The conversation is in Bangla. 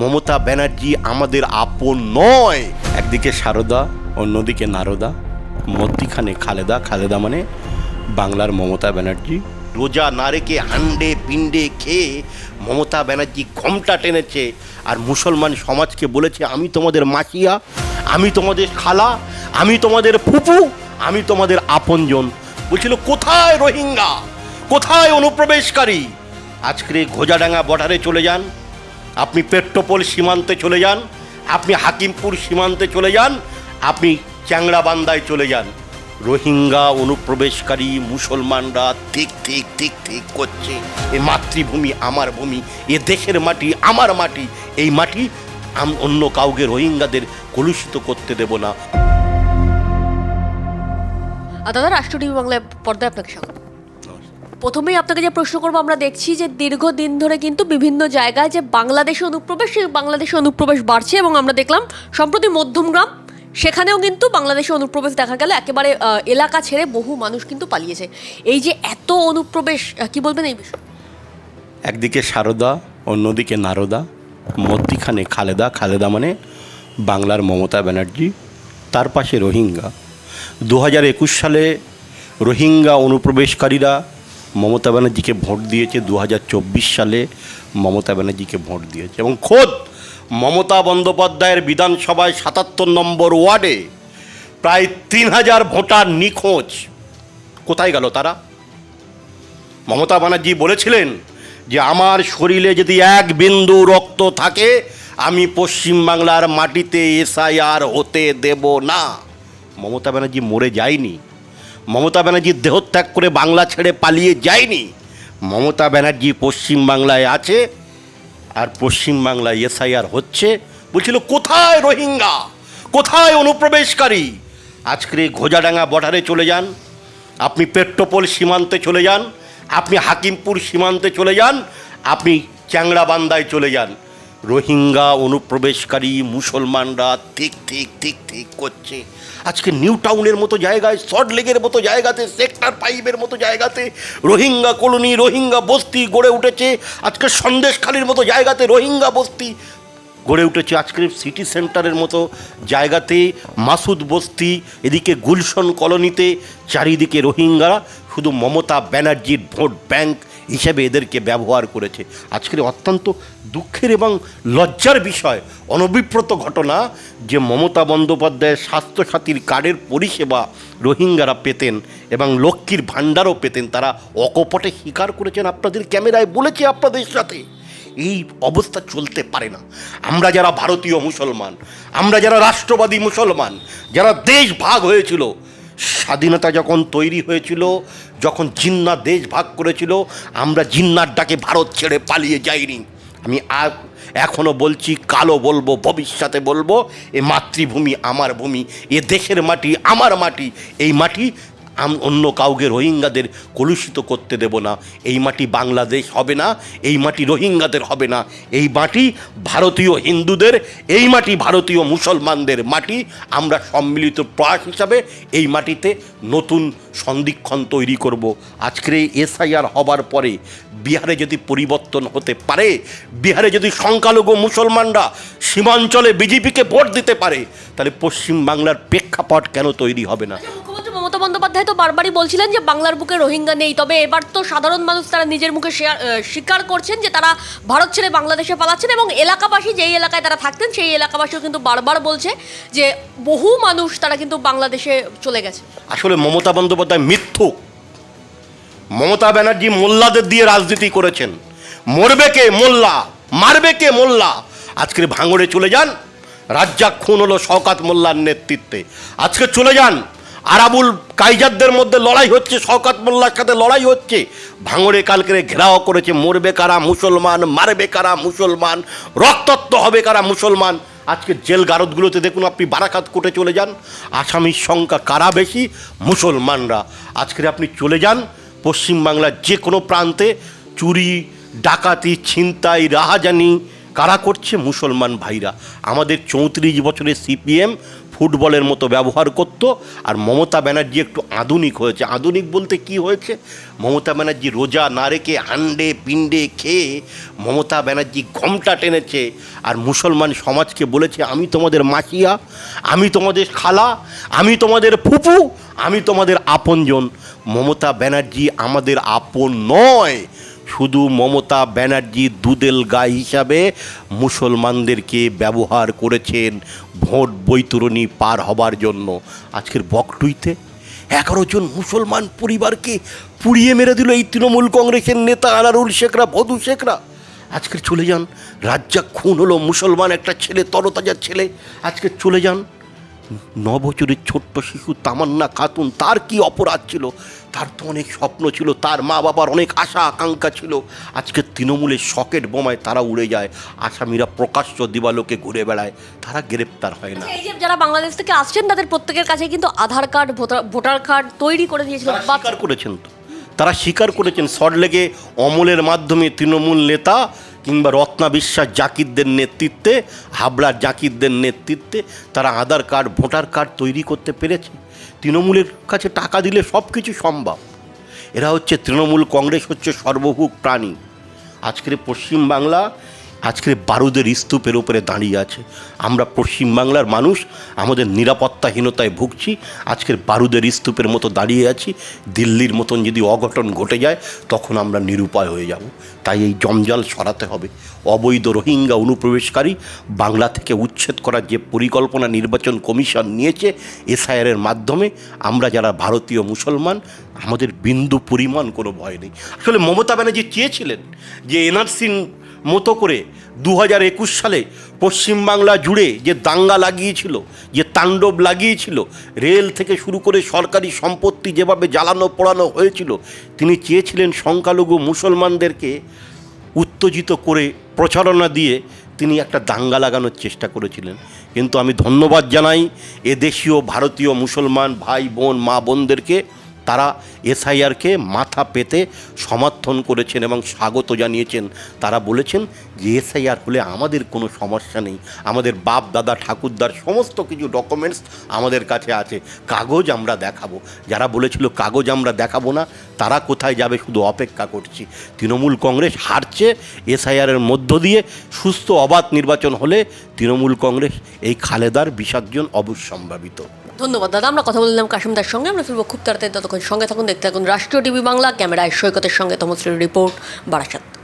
মমতা ব্যানার্জি আমাদের আপন নয়। একদিকে সারদা, অন্যদিকে নারদা, মধ্যিখানে খালেদা খালেদা মানে বাংলার মমতা ব্যানার্জি। রোজা না রেখে হান্ডে পিণ্ডে খেয়ে মমতা ব্যানার্জি ঘমটা টেনেছে আর মুসলমান সমাজকে বলেছে, আমি তোমাদের মাসিয়া, আমি তোমাদের খালা, আমি তোমাদের ফুপু, আমি তোমাদের আপনজন। বলছিল, কোথায় রোহিঙ্গা? কোথায় অনুপ্রবেশকারী? আজকে ঘোজাডাঙ্গা বর্ডারে চলে যান। আপনি পেট্রোপোল সীমান্তে চলে যান, আপনি হাকিমপুর সীমান্তে চলে যান, আপনি চ্যাংড়াবান্দায় চলে যান। রোহিঙ্গা অনুপ্রবেশকারী মুসলমানরা ঠিক ঠিক ঠিক ঠিক করছে। এ মাতৃভূমি, আমার ভূমি, এ দেশের মাটি, আমার মাটি। এই মাটি অন্য কাউকে রোহিঙ্গাদের কলুষিত করতে দেব না। দাদা রাষ্ট্র টিভি বাংলায় পর্দায় আপনাকে স্বাগত। প্রথমেই আপনাকে যে প্রশ্ন করব, আমরা দেখছি যে দীর্ঘদিন ধরে কিন্তু বিভিন্ন জায়গায় যে বাংলাদেশে অনুপ্রবেশ, সেই বাংলাদেশে অনুপ্রবেশ বাড়ছে এবং আমরা দেখলাম সম্প্রতি মধ্যমগ্রাম, সেখানেও কিন্তু বাংলাদেশে অনুপ্রবেশ দেখা গেল। একেবারে এলাকা ছেড়ে বহু মানুষ কিন্তু পালিয়েছে। এই যে এত অনুপ্রবেশ কি বলবেন এই বিষয়ে? একদিকে সারদা, অন্যদিকে নারদা, মধ্যিখানে খালেদা খালেদা মানে বাংলার মমতা ব্যানার্জি, তার পাশে রোহিঙ্গা। দু হাজার একুশ সালে রোহিঙ্গা অনুপ্রবেশকারীরা মমতা ব্যানার্জিকে ভোট দিয়েছে দু হাজার চব্বিশ সালে মমতা ব্যানার্জিকে ভোট দিয়েছে এবং খোদ মমতা বন্দ্যোপাধ্যায়ের বিধানসভায় সাতাত্তর নম্বর ওয়ার্ডে প্রায় তিন হাজার ভোটার নিখোঁজ। কোথায় গেল তারা? মমতা ব্যানার্জি বলেছিলেন যে, আমার শরীরে যদি এক বিন্দু রক্ত থাকে, আমি পশ্চিমবাংলার মাটিতে এসআইআর হতে দেব না। মমতা ব্যানার্জি মরে যায়নি। মমতা ব্যানার্জি দেহত্যাগ করে বাংলা ছেড়ে পালিয়ে যায়নি। মমতা ব্যানার্জি পশ্চিমবাংলায় আছে আর পশ্চিমবাংলায় এসআইআর হচ্ছে। বলছিল, কোথায় রোহিঙ্গা? কোথায় অনুপ্রবেশকারী? আজকে ঘোজাডাঙ্গা বর্ডারে চলে যান। আপনি পেট্রোপোল সীমান্তে চলে যান। আপনি হাকিমপুর সীমান্তে চলে যান। আপনি চ্যাংড়াবান্দায় চলে যান। রোহিঙ্গা অনুপ্রবেশকারী মুসলমানরা ঠিক ঠিক ঠিক ঠিক করছে। আজকে নিউ টাউনের মতো জায়গায়, সল্ট লেগের মতো জায়গাতে, সেক্টর ফাইভের মতো জায়গাতে রোহিঙ্গা কলোনি, রোহিঙ্গা বস্তি গড়ে উঠেছে। আজকে সন্দেশখালির মতো জায়গাতে রোহিঙ্গা বস্তি গড়ে উঠেছে। আজকের সিটি সেন্টারের মতো জায়গাতে মাসুদ বস্তি, এদিকে গুলশন কলোনিতে, চারিদিকে রোহিঙ্গা শুধু মমতা ব্যানার্জির ভোট ব্যাংক হিসেবে এদেরকে ব্যবহার করেছে। আজকের অত্যন্ত দুঃখের এবং লজ্জার বিষয়, অনভিপ্রত ঘটনা যে মমতা বন্দ্যোপাধ্যায়ের স্বাস্থ্যসাথীর কার্ডের পরিষেবা রোহিঙ্গারা পেতেন এবং লক্ষ্মীর ভাণ্ডারও পেতেন, তারা অকপটে স্বীকার করেছেন আপনাদের ক্যামেরায়, বলেছে আপনাদের সাথে। এই অবস্থা চলতে পারে না। আমরা যারা ভারতীয় মুসলমান, আমরা যারা রাষ্ট্রবাদী মুসলমান, যারা দেশ ভাগ হয়েছিল স্বাধীনতা যখন তৈরি হয়েছিল, যখন জিন্না দেশ ভাগ করেছিল, আমরা জিন্নার ডাকে ভারত ছেড়ে পালিয়ে যাইনি। আমি আর এখনও বলছি, কালো বলব, ভবিষ্যতে বলব, এ মাতৃভূমি, আমার ভূমি, এ দেশের মাটি, আমার মাটি, এই মাটি অন্য কাউকে রোহিঙ্গাদের কলুষিত করতে দেব না। এই মাটি বাংলাদেশ হবে না, এই মাটি রোহিঙ্গাদের হবে না। এই মাটি ভারতীয় হিন্দুদের, এই মাটি ভারতীয় মুসলমানদের মাটি। আমরা সম্মিলিত প্রয়াস হিসাবে এই মাটিতে নতুন সন্ধিক্ষণ তৈরি করব। আজকের এই এসআইআর হবার পরে বিহারে যদি পরিবর্তন হতে পারে, বিহারে যদি সংখ্যালঘু মুসলমানরা সীমাঞ্চলে বিজেপিকে ভোট দিতে পারে, তাহলে পশ্চিমবাংলার প্রেক্ষাপট কেন তৈরি হবে না? বন্দ্যোপাধ্যায় তো বারবারই বলছিলেন যে বাংলার বুকে রোহিঙ্গা নেই, তবে এবার তো সাধারণ মানুষ তারা নিজের মুখে স্বীকার করছেন যে তারা ভারত ছেড়ে বাংলাদেশে পালাচ্ছেন এবং এলাকাবাসী যেই এলাকায় তারা থাকতেন সেই এলাকাবাসীও কিন্তু বারবার বলছে যে বহু মানুষ তারা কিন্তু বাংলাদেশে চলে গেছে। আসলে মমতা বন্দ্যোপাধ্যায় মিথ্যুক। মমতা ব্যানার্জি মোল্লাদের দিয়ে রাজনীতি করেছেন। মরবে কে মোল্লা? মারবে কে মোল্লা? আজকে ভাঙড়ে চলে যান। রাজ্জাক খুন হলো শওকাত মোল্লার নেতৃত্বে। আজকে চলে যান। আরাবুল কাইজারদের মধ্যে লড়াই হচ্ছে, শওকাত মোল্লার সাথে লড়াই হচ্ছে। ভাঙড়ে কালকে ঘেরাও করেছে, মরবে কারা মুসলমান, মারবে কারা মুসলমান রক্তত্ব হবে কারা মুসলমান। আজকে জেল গারদগুলোতে দেখুন আপনি বারাকাত কোর্টে চলে যান, আসামির সংখ্যা কারা বেশি? মুসলমানরা। আজকে আপনি চলে যান, পশ্চিমবাংলার যে কোনো প্রান্তে চুরি, ডাকাতি, ছিনতাই, রাহাজানি কারা করছে? মুসলমান ভাইরা। আমাদের চৌত্রিশ বছরের সিপিএম ফুটবলের মতো ব্যবহার করত, আর মমতা ব্যানার্জি একটু আধুনিক হয়েছে। আধুনিক বলতে কি হয়েছে? মমতা ব্যানার্জি রোজা না রেখে হান্ডে পিণ্ডে খেয়ে মমতা ব্যানার্জি ঘমটা টেনেছে, আর মুসলমান সমাজকে বলেছে, আমি তোমাদের মাসিয়া, আমি তোমাদের খালা, আমি তোমাদের ফুপু, আমি তোমাদের আপনজন। মমতা ব্যানার্জি আমাদের আপন নয়। শুধু মমতা ব্যানার্জি দুদেল গায়ে হিসাবে মুসলমানদেরকে ব্যবহার করেছেন ভোট বৈতরণী পার হবার জন্য। আজকের বকটুইতে এগারো জন মুসলমান পরিবারকে পুড়িয়ে মেরে দিল এই তৃণমূল কংগ্রেসের নেতা আনারুল শেখরা ভদু শেখরা। আজকে চলে যান, রাজ্জাক খুন হলো, মুসলমান একটা ছেলে তরতাজার ছেলে। আজকে চলে যান ন বছরের ছোট্ট শিশু তামান্না খাতুন তার কি অপরাধ ছিল? তার তো অনেক স্বপ্ন ছিল তার মা বাবার অনেক আশা আকাঙ্ক্ষা ছিল। আজকে তৃণমূলের সকেট বোমায় তারা উড়ে যায় আসামিরা প্রকাশ্য দিবালোকে ঘুরে বেড়ায় তারা গ্রেপ্তার হয় না। এই যে যারা বাংলাদেশ থেকে আসছেন তাদের প্রত্যেকের কাছে কিন্তু আধার কার্ড ভোটার কার্ড তৈরি করে দিয়েছিল। তারা স্বীকার করেছেন তো। তারা স্বীকার করেছেন সল্টলেকে অমলের মাধ্যমে তৃণমূল নেতা কিংবা রত্না বিশ্বাস জাকিরদের নেতৃত্বে, হাবড়ার জাকিরদের নেতৃত্বে তারা আধার কার্ড, ভোটার কার্ড তৈরি করতে পেরেছে। তৃণমূলের কাছে টাকা দিলে সব কিছু সম্ভব। এরা হচ্ছে তৃণমূল কংগ্রেস হচ্ছে সর্বভূক প্রাণী। আজকের পশ্চিমবাংলা আজকের বারুদের স্তূপের উপরে দাঁড়িয়ে আছে। আমরা পশ্চিমবাংলার মানুষ, আমাদের নিরাপত্তাহীনতায় ভুগছি, আজকের বারুদের স্তূপের মতো দাঁড়িয়ে আছি। দিল্লির মতন যদি অঘটন ঘটে যায়, তখন আমরা নিরুপায় হয়ে যাব। তাই এই জঞ্জাল সরাতে হবে। অবৈধ রোহিঙ্গা অনুপ্রবেশকারী বাংলা থেকে উচ্ছেদ করার যে পরিকল্পনা নির্বাচন কমিশন নিয়েছে এসআইআরের মাধ্যমে, আমরা যারা ভারতীয় মুসলমান, আমাদের বিন্দু পরিমাণ কোনো ভয় নেই। আসলে মমতা ব্যানার্জি চেয়েছিলেন যে এনআরসির মতো করে দু হাজার একুশ সালে পশ্চিমবাংলা জুড়ে যে দাঙ্গা লাগিয়েছিল, যে তাণ্ডব লাগিয়েছিল, রেল থেকে শুরু করে সরকারি সম্পত্তি যেভাবে জ্বালানো পোড়ানো হয়েছিল, তিনি চেয়েছিলেন সংখ্যালঘু মুসলমানদেরকে উত্তেজিত করে প্রচারণা দিয়ে তিনি একটা দাঙ্গা লাগানোর চেষ্টা করেছিলেন। কিন্তু আমি ধন্যবাদ জানাই এদেশীয় ভারতীয় মুসলমান ভাই বোন, মা বোনদেরকে। তারা এসআইআরকে মাথা পেতে সমর্থন করেছেন এবং স্বাগত জানিয়েছেন। তারা বলেছেন যে এসআইআর হলে আমাদের কোনো সমস্যা নেই। আমাদের বাপ, দাদা, ঠাকুরদার সমস্ত কিছু ডকুমেন্টস আমাদের কাছে আছে। কাগজ আমরা দেখাবো। যারা বলেছিল কাগজ আমরা দেখাবো না, তারা কোথায় যাবে শুধু অপেক্ষা করছি। তৃণমূল কংগ্রেস হারছে এসআইআরের মধ্য দিয়ে। সুস্থ অবাধ নির্বাচন হলে তৃণমূল কংগ্রেস এই খালেদার বিসর্জন অবশ্যম্ভাবিত। ধন্যবাদ, দাদা। আমরা কথা বললাম কাশিমদার সঙ্গে। আমরা ফিরবো খুব তাড়াতাড়ি। ততক্ষণ সঙ্গে থাকুন, দেখতে থাকুন রাষ্ট্রীয় টিভি বাংলা। ক্যামেরায় সৈকতের সঙ্গে তমশ্রীর রিপোর্ট, বারাসাত।